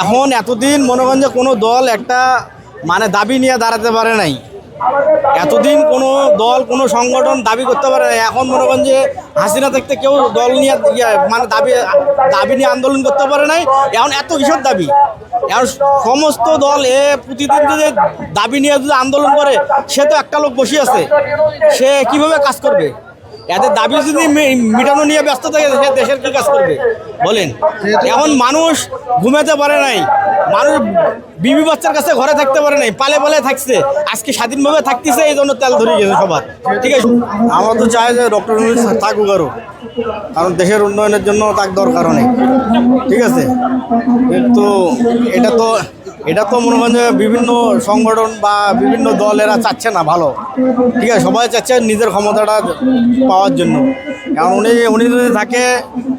এখন এতদিন মনে করেন যে কোনো দল একটা মানে দাবি নিয়ে দাঁড়াতে পারে নাই। এতদিন কোনো দল, কোনো সংগঠন দাবি করতে পারে না এখন মনে করেন যে হাসিনা থাকতে কেউ দল নিয়ে ইয়ে মানে দাবি দাবি নিয়ে আন্দোলন করতে পারে নাই। এখন এত কিসব দাবি? এখন সমস্ত দল এ প্রতিদিন যদি দাবি নিয়ে যদি আন্দোলন করে, সে তো একটা লোক বসে আছে। সে কীভাবে কাজ করবে? এদের দাবি যদি মিটানো নিয়ে ব্যস্ত থাকে দেশের কি কাজ করবে? বলেন। এখন মানুষ ঘুমাতে পারে নাই। মানুষ বিবি বাচ্চার কাছে ঘরে থাকতে পারে নাই, পালে পালে থাকছে। আজকে স্বাধীনভাবে থাকতেছে, এই জন্য তেল ধরে গেছে সবার। ঠিক আছে? আমরা তো চাই যে ডক্টর থাকুক আরও কারণ দেশের উন্নয়নের জন্য তার দরকার অনেক ঠিক আছে? কিন্তু এটা তো এটা তো মনে করেন যে বিভিন্ন সংগঠন বা বিভিন্ন দল এরা চাচ্ছে না ভালো। ঠিক আছে, সবাই চাচ্ছে নিজের ক্ষমতাটা পাওয়ার জন্য। কারণ উনি উনি যদি থাকে,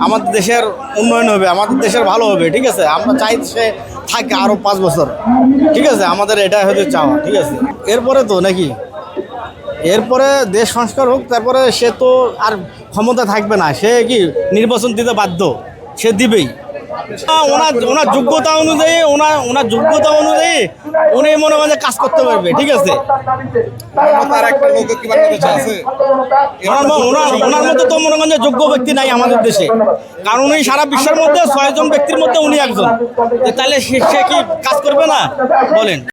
আমাদের দেশের উন্নয়ন হবে, আমাদের দেশের ভালো হবে, ঠিক আছে? আমরা চাই সে থাকে আরও পাঁচ বছর। ঠিক আছে, আমাদের এটা হয়তো চাওয়া, ঠিক আছে? এরপরে তো নাকি? এরপরে দেশ সংস্কার হোক, তারপরে সে তো আর ক্ষমতা থাকবে না। সে কি নির্বাচন দিতে বাধ্য? সে দিবেই। ওনার ওনার যোগ্যতা অনুযায়ী ওনার ওনার যোগ্যতা অনুযায়ী উনি মনে মনে কাজ করতে পারবে ঠিক আছে? ওনার মতো তো মনে করেন যোগ্য ব্যক্তি নাই আমাদের দেশে। কারণ উনি সারা বিশ্বের মধ্যে ছয়জন ব্যক্তির মধ্যে উনি একজন। তাহলে সে কি কাজ করবে না? বলেন।